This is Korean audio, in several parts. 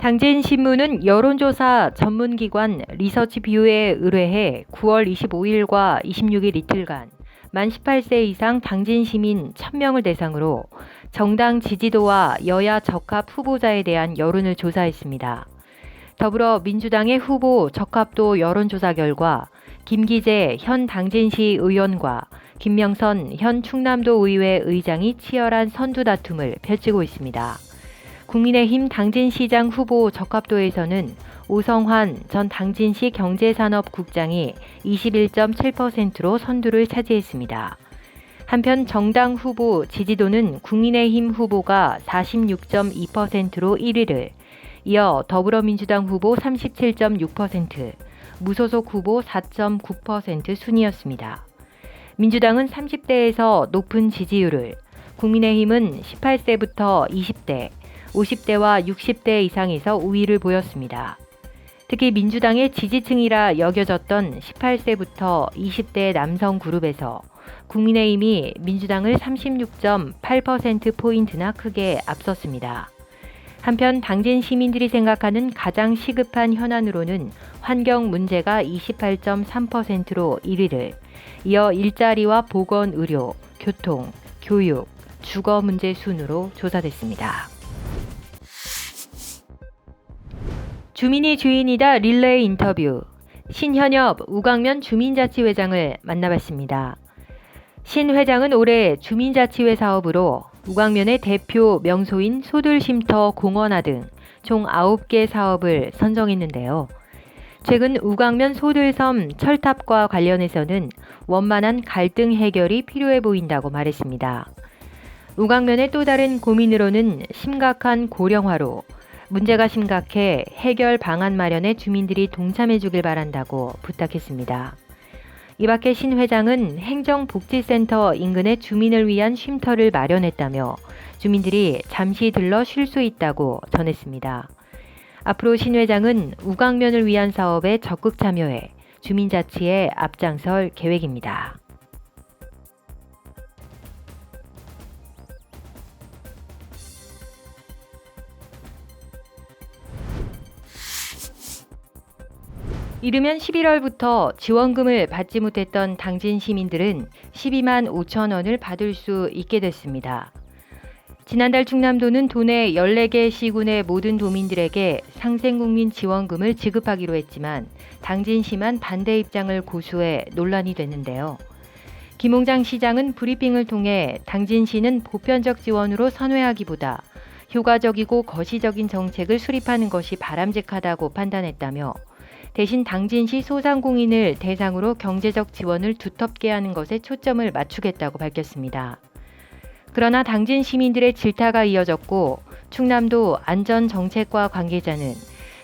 당진 신문은 여론조사 전문기관 리서치 뷰에 의뢰해 9월 25일과 26일 이틀간 만 18세 이상 당진 시민 1000명을 대상으로 정당 지지도와 여야 적합 후보자에 대한 여론을 조사했습니다. 더불어 민주당의 후보 적합도 여론조사 결과 김기재 현 당진시 의원과 김명선 현 충남도 의회 의장이 치열한 선두 다툼을 펼치고 있습니다. 국민의힘 당진시장 후보 적합도에서는 오성환 전 당진시 경제산업국장이 21.7%로 선두를 차지했습니다. 한편 정당 후보 지지도는 국민의힘 후보가 46.2%로 1위를, 이어 더불어민주당 후보 37.6%, 무소속 후보 4.9% 순이었습니다. 민주당은 30대에서 높은 지지율을, 국민의힘은 18세부터 20대, 50대와 60대 이상에서 우위를 보였습니다. 특히 민주당의 지지층이라 여겨졌던 18세부터 20대 남성 그룹에서 국민의힘이 민주당을 36.8%포인트나 크게 앞섰습니다. 한편 당진 시민들이 생각하는 가장 시급한 현안으로는 환경 문제가 28.3%로 1위를, 이어 일자리와 보건, 의료, 교통, 교육, 주거 문제 순으로 조사됐습니다. 주민이 주인이다 릴레이 인터뷰 신현엽 우강면 주민자치회장을 만나봤습니다. 신 회장은 올해 주민자치회 사업으로 우강면의 대표 명소인 소들쉼터 공원화 등 총 9개 사업을 선정했는데요. 최근 우강면 소들섬 철탑과 관련해서는 원만한 갈등 해결이 필요해 보인다고 말했습니다. 우강면의 또 다른 고민으로는 심각한 고령화로 문제가 심각해 해결 방안 마련에 주민들이 동참해 주길 바란다고 부탁했습니다. 이 밖에 신 회장은 행정복지센터 인근에 주민을 위한 쉼터를 마련했다며 주민들이 잠시 들러 쉴 수 있다고 전했습니다. 앞으로 신 회장은 우강면을 위한 사업에 적극 참여해 주민자치에 앞장설 계획입니다. 이르면 11월부터 지원금을 받지 못했던 당진 시민들은 12만 5천 원을 받을 수 있게 됐습니다. 지난달 충남도는 도내 14개 시군의 모든 도민들에게 상생국민 지원금을 지급하기로 했지만 당진시만 반대 입장을 고수해 논란이 됐는데요. 김홍장 시장은 브리핑을 통해 당진시는 보편적 지원으로 선회하기보다 효과적이고 거시적인 정책을 수립하는 것이 바람직하다고 판단했다며 대신 당진시 소상공인을 대상으로 경제적 지원을 두텁게 하는 것에 초점을 맞추겠다고 밝혔습니다. 그러나 당진 시민들의 질타가 이어졌고 충남도 안전정책과 관계자는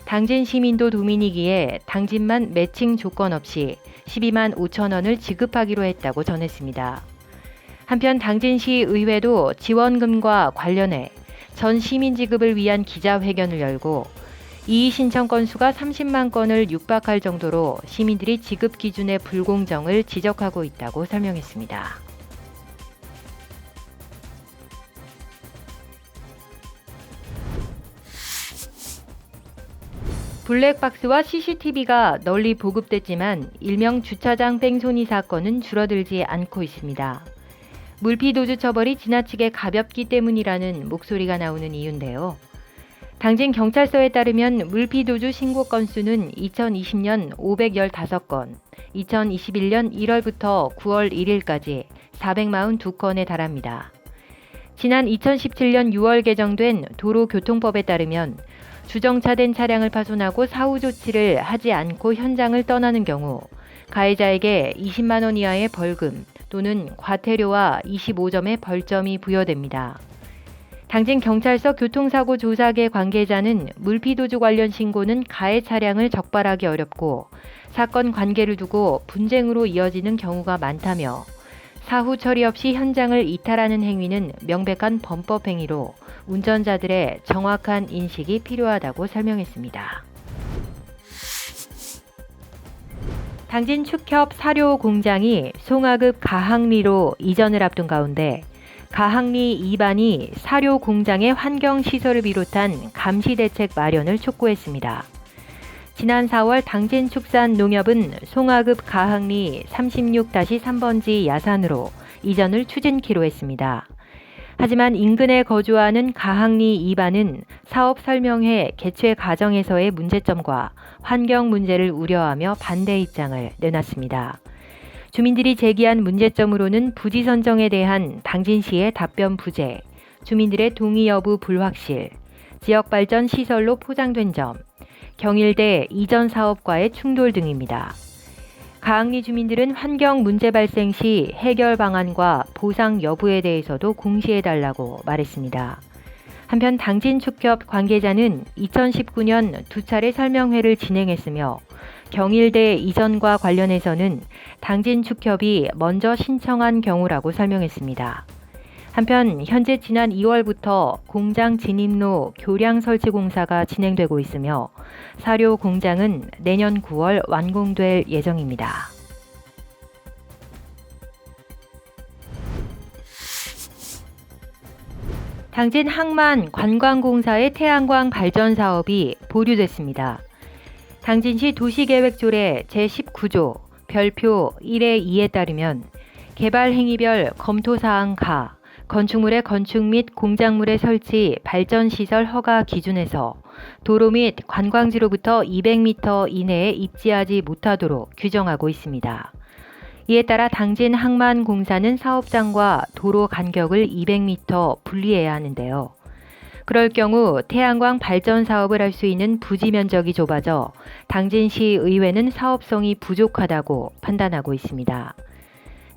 당진 시민도 도민이기에 당진만 매칭 조건 없이 12만 5천 원을 지급하기로 했다고 전했습니다. 한편 당진시 의회도 지원금과 관련해 전 시민 지급을 위한 기자회견을 열고 이의 신청 건수가 30만 건을 육박할 정도로 시민들이 지급 기준의 불공정을 지적하고 있다고 설명했습니다. 블랙박스와 CCTV가 널리 보급됐지만 일명 주차장 뺑소니 사건은 줄어들지 않고 있습니다. 물피도주 처벌이 지나치게 가볍기 때문이라는 목소리가 나오는 이유인데요. 당진 경찰서에 따르면 물피도주 신고 건수는 2020년 515건, 2021년 1월부터 9월 1일까지 442건에 달합니다. 지난 2017년 6월 개정된 도로교통법에 따르면 주정차된 차량을 파손하고 사후 조치를 하지 않고 현장을 떠나는 경우 가해자에게 20만 원 이하의 벌금 또는 과태료와 25점의 벌점이 부여됩니다. 당진 경찰서 교통사고 조사계 관계자는 물피도주 관련 신고는 가해 차량을 적발하기 어렵고 사건 관계를 두고 분쟁으로 이어지는 경우가 많다며 사후 처리 없이 현장을 이탈하는 행위는 명백한 범법 행위로 운전자들의 정확한 인식이 필요하다고 설명했습니다. 당진 축협 사료 공장이 송화급 가항리로 이전을 앞둔 가운데 가항리 2반이 사료 공장의 환경 시설을 비롯한 감시 대책 마련을 촉구했습니다. 지난 4월 당진축산농협은 송하급 가항리 36-3번지 야산으로 이전을 추진키로 했습니다. 하지만 인근에 거주하는 가항리 2반은 사업 설명회 개최 과정에서의 문제점과 환경 문제를 우려하며 반대 입장을 내놨습니다. 주민들이 제기한 문제점으로는 부지 선정에 대한 당진시의 답변 부재, 주민들의 동의 여부 불확실, 지역 발전 시설로 포장된 점, 경일대 이전 사업과의 충돌 등입니다. 가항리 주민들은 환경 문제 발생 시 해결 방안과 보상 여부에 대해서도 공시해달라고 말했습니다. 한편 당진 축협 관계자는 2019년 두 차례 설명회를 진행했으며 경일대 이전과 관련해서는 당진축협이 먼저 신청한 경우라고 설명했습니다. 한편 현재 지난 2월부터 공장 진입로 교량 설치 공사가 진행되고 있으며 사료 공장은 내년 9월 완공될 예정입니다. 당진 항만 관광공사의 태양광 발전 사업이 보류됐습니다. 당진시 도시계획조례 제19조 별표 1의 2에 따르면 개발 행위별 검토사항 가 건축물의 건축 및 공작물의 설치, 발전 시설 허가 기준에서 도로 및 관광지로부터 200m 이내에 입지하지 못하도록 규정하고 있습니다. 이에 따라 당진 항만공사는 사업장과 도로 간격을 200m 분리해야 하는데요. 그럴 경우 태양광 발전 사업을 할 수 있는 부지 면적이 좁아져 당진시 의회는 사업성이 부족하다고 판단하고 있습니다.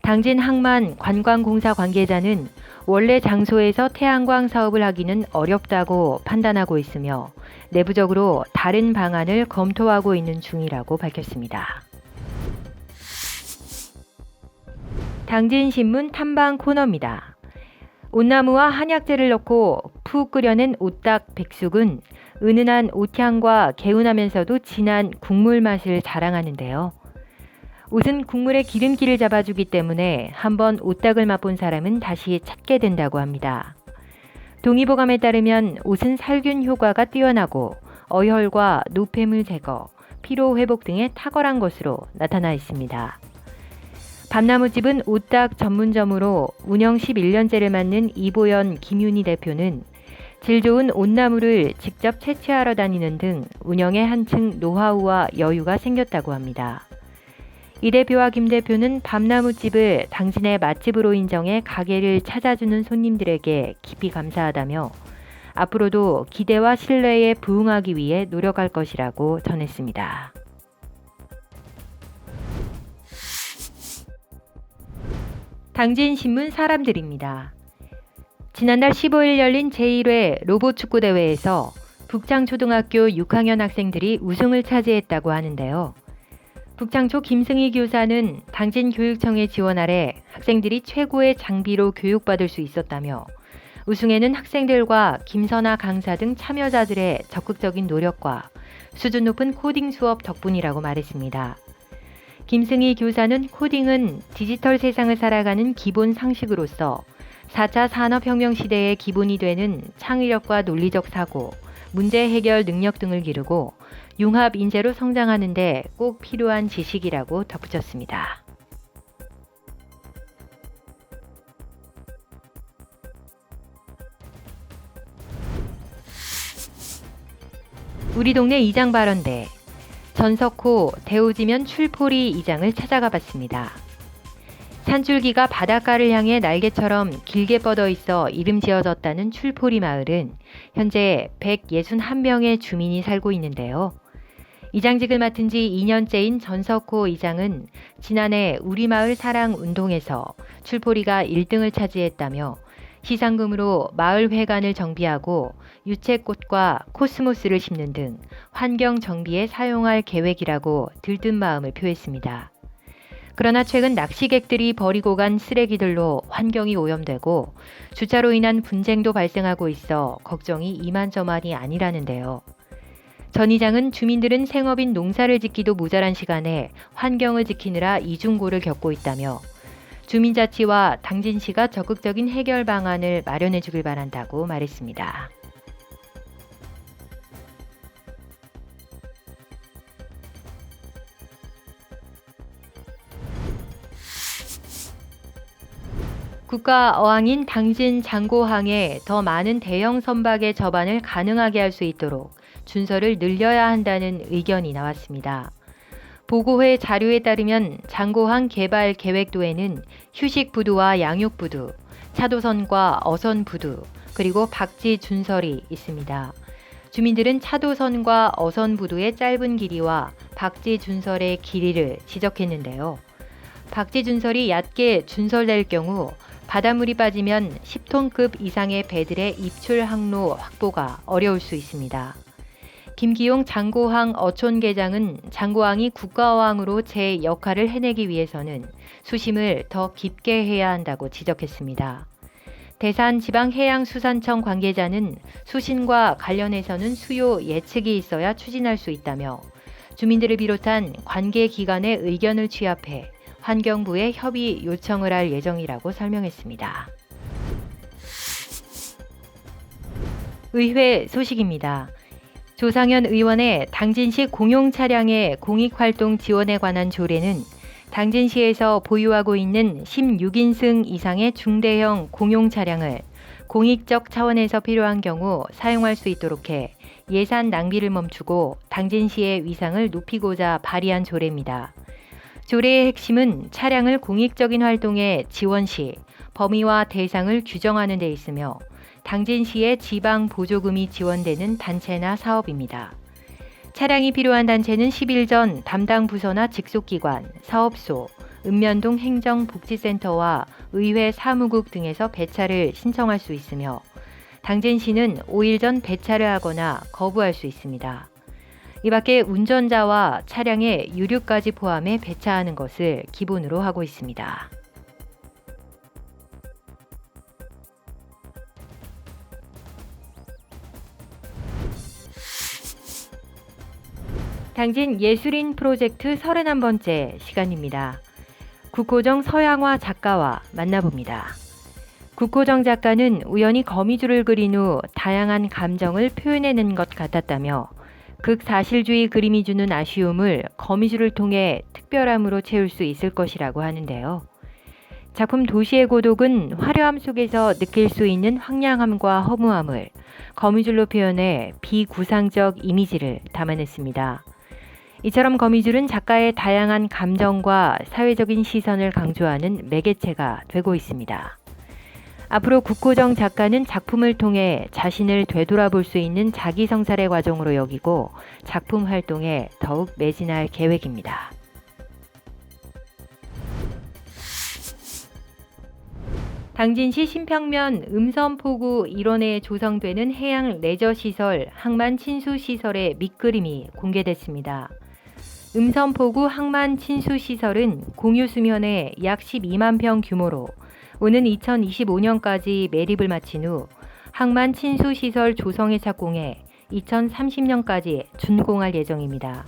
당진 항만 관광공사 관계자는 원래 장소에서 태양광 사업을 하기는 어렵다고 판단하고 있으며 내부적으로 다른 방안을 검토하고 있는 중이라고 밝혔습니다. 당진신문 탐방 코너입니다. 온나무와 한약재를 넣고 푹 끓여낸 오딱 백숙은 은은한 옷향과 개운하면서도 진한 국물 맛을 자랑하는데요. 옷은 국물의 기름기를 잡아주기 때문에 한번 오딱을 맛본 사람은 다시 찾게 된다고 합니다. 동의보감에 따르면 옷은 살균 효과가 뛰어나고 어혈과 노폐물 제거, 피로 회복 등에 탁월한 것으로 나타나 있습니다. 밤나무집은 오딱 전문점으로 운영 11년째를 맞는 이보연 김윤희 대표는 질 좋은 온나무를 직접 채취하러 다니는 등 운영에 한층 노하우와 여유가 생겼다고 합니다. 이 대표와 김 대표는 밤나무집을 당신의 맛집으로 인정해 가게를 찾아주는 손님들에게 깊이 감사하다며 앞으로도 기대와 신뢰에 부응하기 위해 노력할 것이라고 전했습니다. 당진 신문 사람들입니다. 지난달 15일 열린 제1회 로봇 축구 대회에서 북창초등학교 6학년 학생들이 우승을 차지했다고 하는데요. 북창초 김승희 교사는 당진 교육청의 지원 아래 학생들이 최고의 장비로 교육받을 수 있었다며 우승에는 학생들과 김선아 강사 등 참여자들의 적극적인 노력과 수준 높은 코딩 수업 덕분이라고 말했습니다. 김승희 교사는 코딩은 디지털 세상을 살아가는 기본 상식으로서 4차 산업혁명 시대의 기본이 되는 창의력과 논리적 사고, 문제 해결 능력 등을 기르고 융합 인재로 성장하는데 꼭 필요한 지식이라고 덧붙였습니다. 우리 동네 이장 발언대 전석호 대우지면 출포리 이장을 찾아가 봤습니다. 산줄기가 바닷가를 향해 날개처럼 길게 뻗어 있어 이름 지어졌다는 출포리 마을은 현재 161명의 주민이 살고 있는데요. 이장직을 맡은 지 2년째인 전석호 이장은 지난해 우리 마을 사랑 운동에서 출포리가 1등을 차지했다며 시상금으로 마을 회관을 정비하고 유채꽃과 코스모스를 심는 등 환경 정비에 사용할 계획이라고 들뜬 마음을 표했습니다. 그러나 최근 낚시객들이 버리고 간 쓰레기들로 환경이 오염되고 주차로 인한 분쟁도 발생하고 있어 걱정이 이만저만이 아니라는데요. 전 이장은 주민들은 생업인 농사를 짓기도 모자란 시간에 환경을 지키느라 이중고를 겪고 있다며 주민자치와 당진시가 적극적인 해결 방안을 마련해 주길 바란다고 말했습니다. 국가 어항인 당진 장고항에 더 많은 대형 선박의 접안을 가능하게 할 수 있도록 준서를 늘려야 한다는 의견이 나왔습니다. 보고회 자료에 따르면 장고항 개발 계획도에는 휴식 부두와 양육 부두, 차도선과 어선 부두, 그리고 박지 준설이 있습니다. 주민들은 차도선과 어선 부두의 짧은 길이와 박지 준설의 길이를 지적했는데요. 박지 준설이 얕게 준설될 경우 바닷물이 빠지면 10톤급 이상의 배들의 입출 항로 확보가 어려울 수 있습니다. 김기용 장고항 어촌계장은 장고항이 국가어항으로 제 역할을 해내기 위해서는 수심을 더 깊게 해야 한다고 지적했습니다. 대산 지방해양수산청 관계자는 수신과 관련해서는 수요 예측이 있어야 추진할 수 있다며 주민들을 비롯한 관계 기관의 의견을 취합해 환경부에 협의 요청을 할 예정이라고 설명했습니다. 의회 소식입니다. 조상현 의원의 당진시 공용 차량의 공익활동 지원에 관한 조례는 당진시에서 보유하고 있는 16인승 이상의 중대형 공용 차량을 공익적 차원에서 필요한 경우 사용할 수 있도록 해 예산 낭비를 멈추고 당진시의 위상을 높이고자 발의한 조례입니다. 조례의 핵심은 차량을 공익적인 활동에 지원 시 범위와 대상을 규정하는 데 있으며 당진시의 지방 보조금이 지원되는 단체나 사업입니다. 차량이 필요한 단체는 10일 전 담당 부서나 직속기관, 사업소, 읍면동 행정복지센터와 의회 사무국 등에서 배차를 신청할 수 있으며 당진시는 5일 전 배차를 하거나 거부할 수 있습니다. 이 밖에 운전자와 차량의 유류까지 포함해 배차하는 것을 기본으로 하고 있습니다. 당진 예술인 프로젝트 31번째 시간입니다. 국호정 서양화 작가와 만나봅니다. 국호정 작가는 우연히 거미줄을 그린 후 다양한 감정을 표현해낸 것 같았다며 극사실주의 그림이 주는 아쉬움을 거미줄을 통해 특별함으로 채울 수 있을 것이라고 하는데요. 작품 도시의 고독은 화려함 속에서 느낄 수 있는 황량함과 허무함을 거미줄로 표현해 비구상적 이미지를 담아냈습니다. 이처럼 거미줄은 작가의 다양한 감정과 사회적인 시선을 강조하는 매개체가 되고 있습니다. 앞으로 국호정 작가는 작품을 통해 자신을 되돌아볼 수 있는 자기 성찰의 과정으로 여기고 작품 활동에 더욱 매진할 계획입니다. 당진시 신평면 음선포구 일원에 조성되는 해양 레저시설 항만 친수시설의 밑그림이 공개됐습니다. 음선포구 항만 친수시설은 공유 수면의 약 12만 평 규모로 오는 2025년까지 매립을 마친 후 항만 친수시설 조성에 착공해 2030년까지 준공할 예정입니다.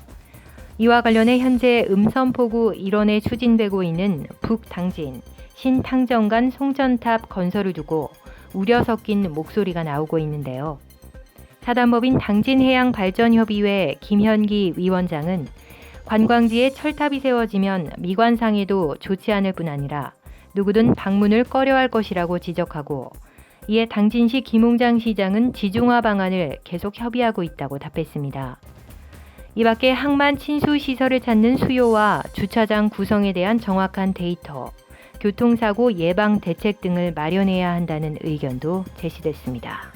이와 관련해 현재 음선포구 일원에 추진되고 있는 북당진, 신탕정 간 송전탑 건설을 두고 우려 섞인 목소리가 나오고 있는데요. 사단법인 당진해양발전협의회 김현기 위원장은 관광지에 철탑이 세워지면 미관상에도 좋지 않을 뿐 아니라 누구든 방문을 꺼려할 것이라고 지적하고 이에 당진시 김홍장 시장은 지중화 방안을 계속 협의하고 있다고 답했습니다. 이 밖에 항만 친수 시설을 찾는 수요와 주차장 구성에 대한 정확한 데이터, 교통사고 예방 대책 등을 마련해야 한다는 의견도 제시됐습니다.